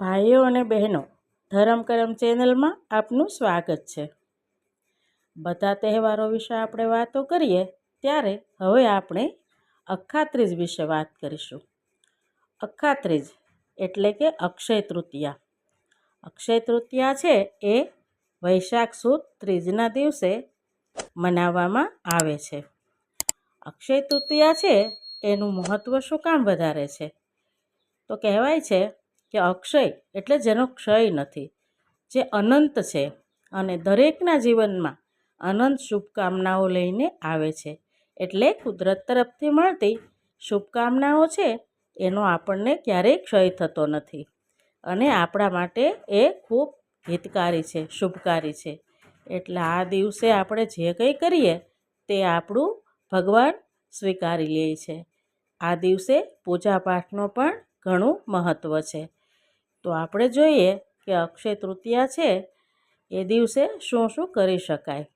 ભાઈઓ અને બહેનો, ધરમ કરમ ચેનલમાં આપનું સ્વાગત છે. બધા તહેવારો વિશે આપણે વાતો કરીએ, ત્યારે હવે આપણે અખાત્રીજ વિશે વાત કરીશું. અખાત્રીજ એટલે કે અક્ષય તૃતીયા. અક્ષય તૃતીયા છે એ વૈશાખ સુદ ત્રીજના દિવસે મનાવવામાં આવે છે. અક્ષય તૃતીયા છે એનું મહત્ત્વ શું કામ વધારે છે? તો કહેવાય છે કે અક્ષય એટલે જેનો ક્ષય નથી, જે અનંત છે અને દરેકના જીવનમાં અનંત શુભકામનાઓ લઈને આવે છે. એટલે કુદરત તરફથી મળતી શુભકામનાઓ છે, એનો આપણને ક્યારેય ક્ષય થતો નથી. અને આપણા માટે એ ખૂબ હિતકારી છે, શુભકારી છે. એટલે આ દિવસે આપણે જે કંઈ કરીએ, તે આપણું ભગવાન સ્વીકારી લે છે. આ દિવસે પૂજા પાઠનો પણ ઘણું મહત્ત્વ છે. તો આપણે જોઈએ કે અક્ષય તૃતીયા છે, એ દિવસે શું શું કરી શકાય.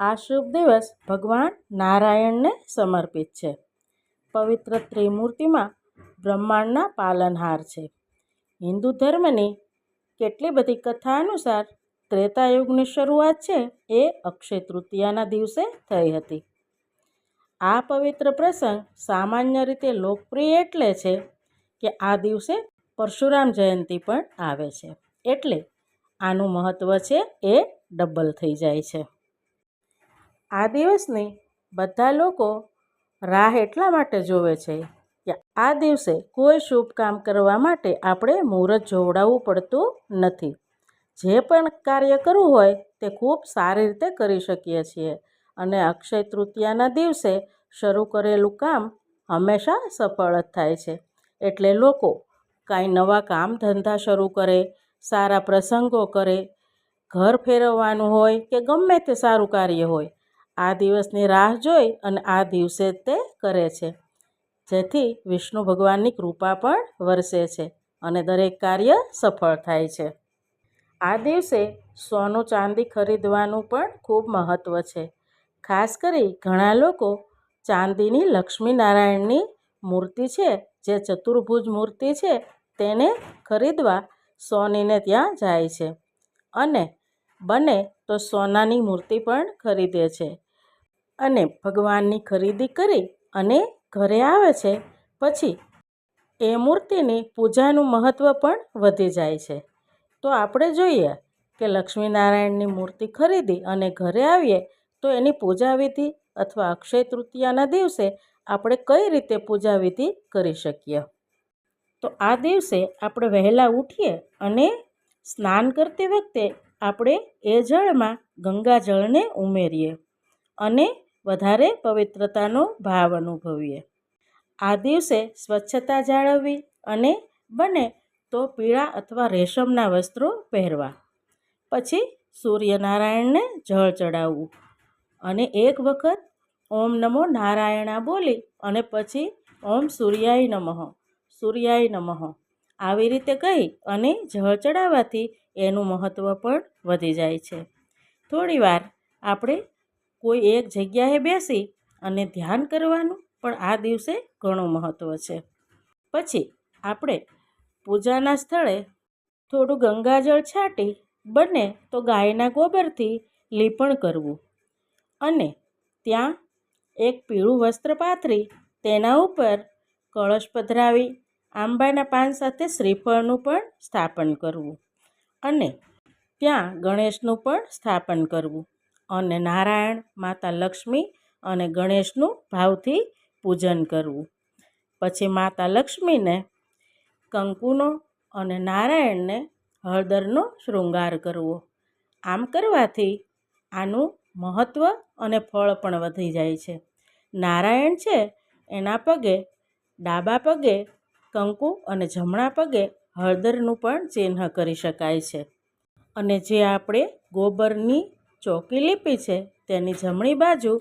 આ શુભ દિવસ ભગવાન નારાયણને સમર્પિત છે. પવિત્ર ત્રિમૂર્તિમાં બ્રહ્માંડના પાલનહાર છે. હિન્દુ ધર્મની કેટલી બધી કથા અનુસાર ત્રેતાયુગની શરૂઆત છે, એ અક્ષય તૃતીયાના દિવસે થઈ હતી. આ પવિત્ર પ્રસંગ સામાન્ય રીતે લોકપ્રિય એટલે છે કે આ દિવસે પરશુરામ જયંતિ પણ આવે છે. એટલે આનું મહત્ત્વ છે એ ડબલ થઈ જાય છે. આ દિવસની બધા લોકો રાહ એટલા માટે જોવે છે કે આ દિવસે કોઈ શુભ કામ કરવા માટે આપણે મુહૂર્ત જોવડાવવું પડતું નથી. જે પણ કાર્ય કરવું હોય તે ખૂબ સારી રીતે કરી શકીએ છીએ અને અક્ષય તૃતીયાના દિવસે શરૂ કરેલું કામ હંમેશા સફળ જ થાય છે. એટલે લોકો કાંઈ નવા કામ ધંધા શરૂ કરે, સારા પ્રસંગો કરે, ઘર ફેરવવાનું હોય કે ગમે તે સારું કાર્ય હોય, આ દિવસની રાહ જોઈ અને આ દિવસે તે કરે છે. જેથી વિષ્ણુ ભગવાનની કૃપા પણ વરસે છે અને દરેક કાર્ય સફળ થાય છે. આ દિવસે સોનું ચાંદી ખરીદવાનું પણ ખૂબ મહત્ત્વ છે. ખાસ કરી ઘણા લોકો ચાંદીની લક્ષ્મીનારાયણની મૂર્તિ છે, જે ચતુર્ભુજ મૂર્તિ છે તેને ખરીદવા સોનીને ત્યાં જાય છે અને બને તો સોનાની મૂર્તિ પણ ખરીદે છે. અને ભગવાનની ખરીદી કરી અને ઘરે આવે છે. પછી એ મૂર્તિની પૂજાનું મહત્ત્વ પણ વધી જાય છે. તો આપણે જોઈએ કે લક્ષ્મીનારાયણની મૂર્તિ ખરીદી અને ઘરે આવીએ તો એની પૂજા વિધિ અથવા અક્ષય તૃતીયાના દિવસે આપણે કઈ રીતે પૂજા વિધિ કરી શકીએ? તો આ દિવસે આપણે વહેલા ઉઠીએ અને સ્નાન કરતી વખતે આપણે એ જળમાં ગંગાજળને ઉમેરીએ અને વધારે પવિત્રતાનો ભાવ અનુભવીએ. આ દિવસે સ્વચ્છતા જાળવવી અને બને તો પીળા અથવા રેશમના વસ્ત્રો પહેરવા. પછી સૂર્યનારાયણને જળ ચડાવવું અને એક વખત ઓમ નમો નારાયણા બોલી અને પછી ઓમ સૂર્યાય નમઃ સૂર્યાય નમઃ. આવી રીતે કહી અને જળ ચડાવવાથી એનું મહત્ત્વ પણ વધી જાય છે. થોડીવાર આપણે કોઈ એક જગ્યાએ બેસી અને ધ્યાન કરવાનું પણ આ દિવસે ઘણું મહત્ત્વ છે. પછી આપણે પૂજાના સ્થળે થોડું ગંગાજળ છાંટી બને તો ગાયના ગોબરથી લીપણ કરવું. અને ત્યાં એક પીળું વસ્ત્ર પાથરી તેના ઉપર કળશ પધરાવી આંબાના પાન સાથે શ્રીફળનું પણ સ્થાપન કરવું અને ત્યાં ગણેશનું પણ સ્થાપન કરવું અને નારાયણ, માતા લક્ષ્મી અને ગણેશનું ભાવથી પૂજન કરવું. પછી માતા લક્ષ્મીને કંકુનો અને નારાયણને હળદરનો શૃંગાર કરવો. આમ કરવાથી આનું મહત્ત્વ અને ફળ પણ વધી જાય છે. નારાયણ છે એના પગે, ડાબા પગે કંકુ અને જમણા પગે હળદરનું પણ ચિહ્ન કરી શકાય છે. અને જે આપણે ગોબરની ચોકી લીપી છે, તેની જમણી બાજુ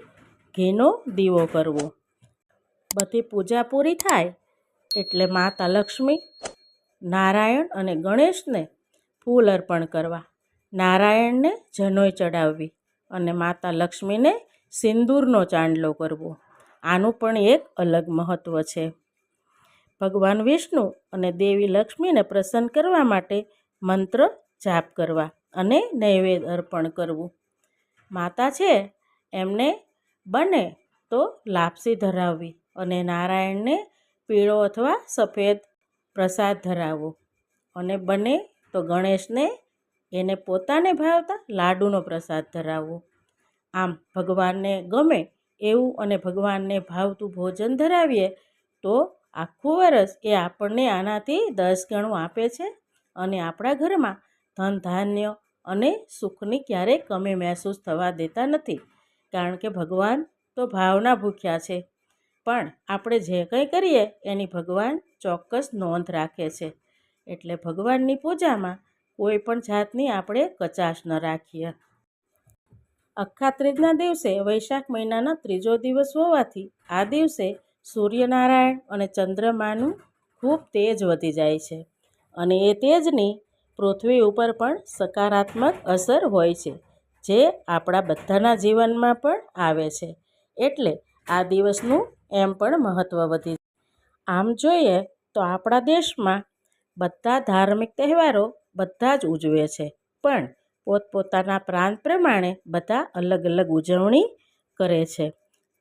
ઘીનો દીવો કરવો. બધી પૂજા પૂરી થાય એટલે માતા લક્ષ્મી, નારાયણ અને ગણેશને ફૂલ અર્પણ કરવા. નારાયણને જનોઈ ચડાવવી અને માતા લક્ષ્મીને સિંદૂરનો ચાંદલો કરવો. આનું પણ એક અલગ મહત્ત્વ છે. ભગવાન વિષ્ણુ અને દેવી લક્ષ્મીને પ્રસન્ન કરવા માટે મંત્ર જાપ કરવા અને નૈવેદ્ય અર્પણ કરવું. માતા છે, એમને બને તો લાપસી ધરાવવી અને નારાયણને પીળો અથવા સફેદ પ્રસાદ ધરાવવો. અને બને તો ગણેશને એને પોતાને ભાવતા લાડુનો પ્રસાદ ધરાવવો. આમ ભગવાનને ગમે એવું અને ભગવાનને ભાવતું ભોજન ધરાવીએ તો આખું વરસ એ આપણને આનાથી દસ ગણું આપે છે અને આપણા ઘરમાં ધન, ધાન્ય અને સુખની ક્યારેય કમી મહેસૂસ થવા દેતા નથી. કારણ કે ભગવાન તો ભાવના ભૂખ્યા છે. પણ આપણે જે કંઈ કરીએ એની ભગવાન ચોક્કસ નોંધ રાખે છે. એટલે ભગવાનની પૂજામાં કોઈ પણ જાતની આપણે કચાશ ન રાખીએ. અખાત્રીજના દિવસે વૈશાખ મહિનાનો ત્રીજો દિવસ હોવાથી આ દિવસે સૂર્યનારાયણ અને ચંદ્રમાનું ખૂબ તેજ વધી જાય છે. અને એ તેજની પૃથ્વી ઉપર પણ સકારાત્મક અસર હોય છે, જે આપણા બધાના જીવનમાં પણ આવે છે. એટલે આ દિવસનું એમ પણ મહત્ત્વ વધી આમ જોઈએ તો આપણા દેશમાં બધા ધાર્મિક તહેવારો બધા જ ઉજવે છે, પણ પોતપોતાના પ્રાંત પ્રમાણે બધા અલગ અલગ ઉજવણી કરે છે.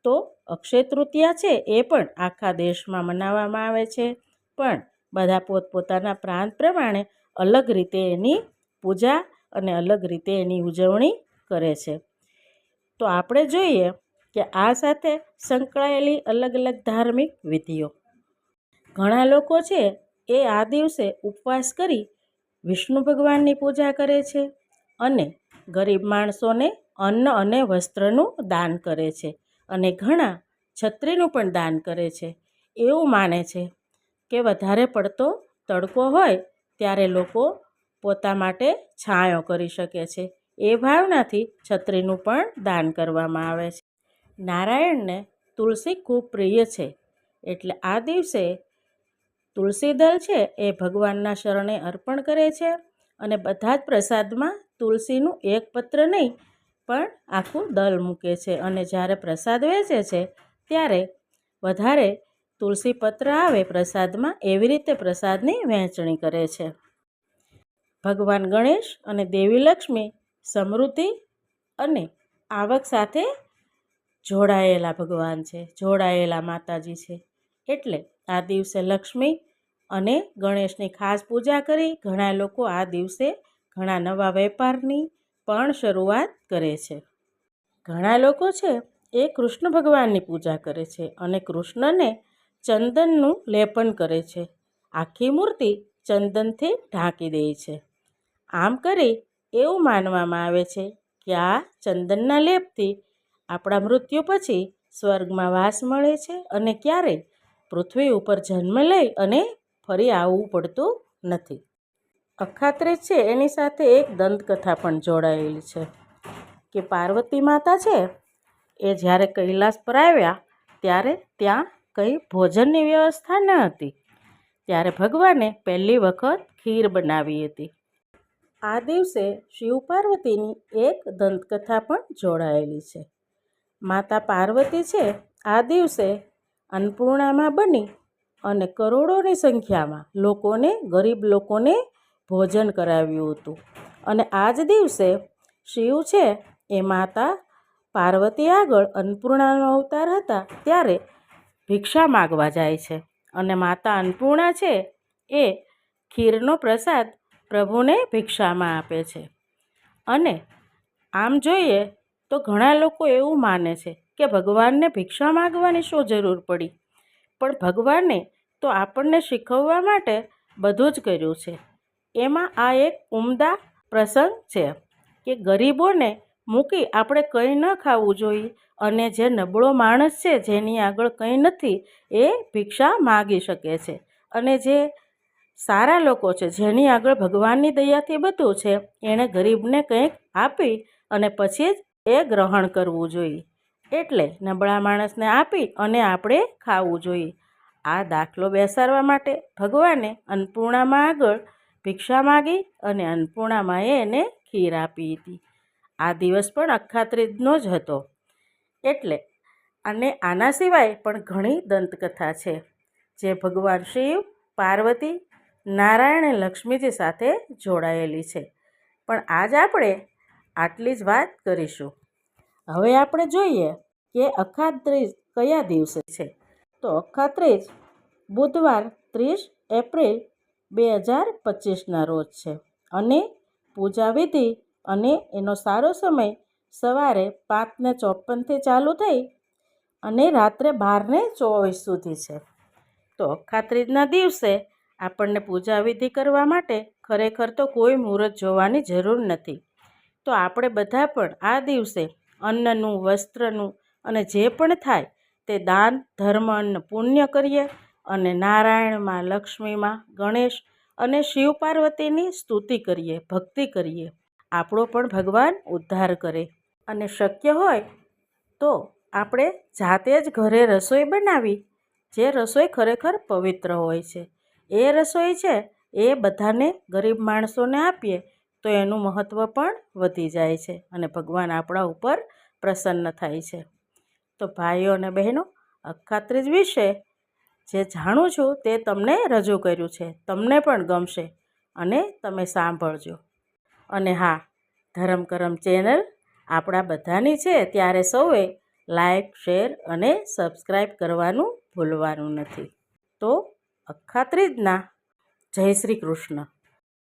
તો અક્ષય તૃતીયા છે એ પણ આખા દેશમાં મનાવવામાં આવે છે. પણ બધા પોતપોતાના પ્રાંત પ્રમાણે અલગ રીતે એની પૂજા અને અલગ રીતે એની ઉજવણી કરે છે. તો આપણે જોઈએ કે આ સાથે સંકળાયેલી અલગ અલગ ધાર્મિક વિધિઓ. ઘણા લોકો છે એ આ દિવસે ઉપવાસ કરી વિષ્ણુ ભગવાનની પૂજા કરે છે અને ગરીબ માણસોને અન્ન અને વસ્ત્રનું દાન કરે છે. અને ઘણા છત્રીનું પણ દાન કરે છે. એવું માને છે કે વધારે પડતો તડકો હોય ત્યારે લોકો પોતા માટે છાંયો કરી શકે છે. એ ભાવનાથી છત્રીનું પણ દાન કરવામાં આવે છે. નારાયણને તુલસી ખૂબ પ્રિય છે. એટલે આ દિવસે તુલસી દળ છે એ ભગવાનના શરણે અર્પણ કરે છે અને બધા જ પ્રસાદમાં તુલસીનું એક પત્ર નહીં પણ આખું દલ મૂકે છે અને જ્યારે પ્રસાદ વેચે છે, ત્યારે વધારે તુલસી પત્ર આવે પ્રસાદમાં એવી રીતે પ્રસાદની વહેંચણી કરે છે. ભગવાન ગણેશ અને દેવી લક્ષ્મી સમૃદ્ધિ અને આવક સાથે જોડાયેલા ભગવાન છે, જોડાયેલા માતાજી છે. એટલે આ દિવસે લક્ષ્મી અને ગણેશની ખાસ પૂજા કરી ઘણા લોકો આ દિવસે ઘણા નવા વેપારની પણ શરૂઆત કરે છે. ઘણા લોકો છે, એ કૃષ્ણ ભગવાનની પૂજા કરે છે અને કૃષ્ણને ચંદનનું લેપન કરે છે. આખી મૂર્તિ ચંદનથી ઢાંકી દે છે. આમ કરી એવું માનવામાં આવે છે કે આ ચંદનના લેપથી આપણા મૃત્યુ પછી સ્વર્ગમાં વાસ મળે છે અને ક્યારેય પૃથ્વી ઉપર જન્મ લઈ અને ફરી આવવું પડતું નથી. અખાત્રીજ છે, એની સાથે એક દંતકથા પણ જોડાયેલી છે કે પાર્વતી માતા છે, એ જ્યારે કૈલાસ પર આવ્યા, ત્યારે ત્યાં કંઈ ભોજનની વ્યવસ્થા ન હતી. ત્યારે ભગવાને પહેલી વખત ખીર બનાવી હતી. આ દિવસે શિવ પાર્વતીની એક દંતકથા પણ જોડાયેલી છે. માતા પાર્વતી છે, આ દિવસે અન્નપૂર્ણામાં બની અને કરોડોની સંખ્યામાં લોકોને, ગરીબ લોકોને ભોજન કરાવ્યું હતું. અને આ જ દિવસે શિવ છે એ માતા પાર્વતી આગળ અન્નપૂર્ણાનો અવતાર હતા ત્યારે ભિક્ષા માગવા જાય છે. અને માતા અન્નપૂર્ણા છે એ ખીરનો પ્રસાદ પ્રભુને ભિક્ષામાં આપે છે. અને આમ જોઈએ તો ઘણા લોકો એવું માને છે કે ભગવાનને ભિક્ષા માગવાની શું જરૂર પડી? પણ ભગવાને તો આપણને શીખવવા માટે બધું જ કર્યું છે. એમાં આ એક ઉમદા પ્રસંગ છે કે ગરીબોને મૂકી આપણે કંઈ ન ખાવું જોઈએ અને જે નબળો માણસ છે જેની આગળ કંઈ નથી એ ભિક્ષા માગી શકે છે. અને જે સારા લોકો છે, જેની આગળ ભગવાનની દયાથી બધું છે, એણે ગરીબને કંઈક આપી અને પછી જ એ ગ્રહણ કરવું જોઈએ. એટલે નબળા માણસને આપી અને આપણે ખાવું જોઈએ. આ દાખલો બેસાડવા માટે ભગવાને અન્નપૂર્ણામાં આગળ ભિક્ષા માગી અને અન્નપૂર્ણામાએ એને ખીર આપી હતી. આ દિવસ પણ અખાત્રીજનો જ હતો. એટલે અને આના સિવાય પણ ઘણી દંતકથા છે, જે ભગવાન શિવ, પાર્વતી, નારાયણ અને લક્ષ્મીજી સાથે જોડાયેલી છે. પણ આજ આપણે આટલી જ વાત કરીશું. હવે આપણે જોઈએ કે અખાત્રીજ કયા દિવસે છે. તો અખાત્રીજ બુધવાર ત્રીસ એપ્રિલ બે હજાર પચીસના રોજ છે. અને પૂજા વિધિ અને એનો સારો સમય સવારે પાંચને ચોપનથી ચાલુ થઈ અને રાત્રે બારને ચોવીસ સુધી છે. તો અખાત્રીજના દિવસે આપણને પૂજા વિધિ કરવા માટે ખરેખર તો કોઈ મુહૂર્ત જોવાની જરૂર નથી. તો આપણે બધા પણ આ દિવસે અન્નનું, વસ્ત્રનું અને જે પણ થાય તે દાન, ધર્મ, અન્ન પુણ્ય કરીએ અને નારાયણમાં, લક્ષ્મીમાં, ગણેશ અને શિવ પાર્વતીની સ્તુતિ કરીએ, ભક્તિ કરીએ. આપણો પણ ભગવાન ઉદ્ધાર કરે. અને શક્ય હોય તો આપણે જાતે જ ઘરે રસોઈ બનાવી, જે રસોઈ ખરેખર પવિત્ર હોય છે. એ રસોઈ છે, એ બધાને ગરીબ માણસોને આપીએ, તો એનું મહત્ત્વ પણ વધી જાય છે અને ભગવાન આપણા ઉપર પ્રસન્ન થાય છે. તો ભાઈઓ અને બહેનો, અખાત્રીજ વિશે જે જાણું છું તે તમને રજૂ કર્યું છે. તમને પણ ગમશે અને તમે સાંભળજો. અને હા, ધરમ કરમ ચેનલ આપણા બધાની છે ત્યારે સૌએ લાઈક, શેર અને સબસ્ક્રાઈબ કરવાનું ભૂલવાનું નથી. તો અખાત્રીજના જય શ્રી કૃષ્ણ.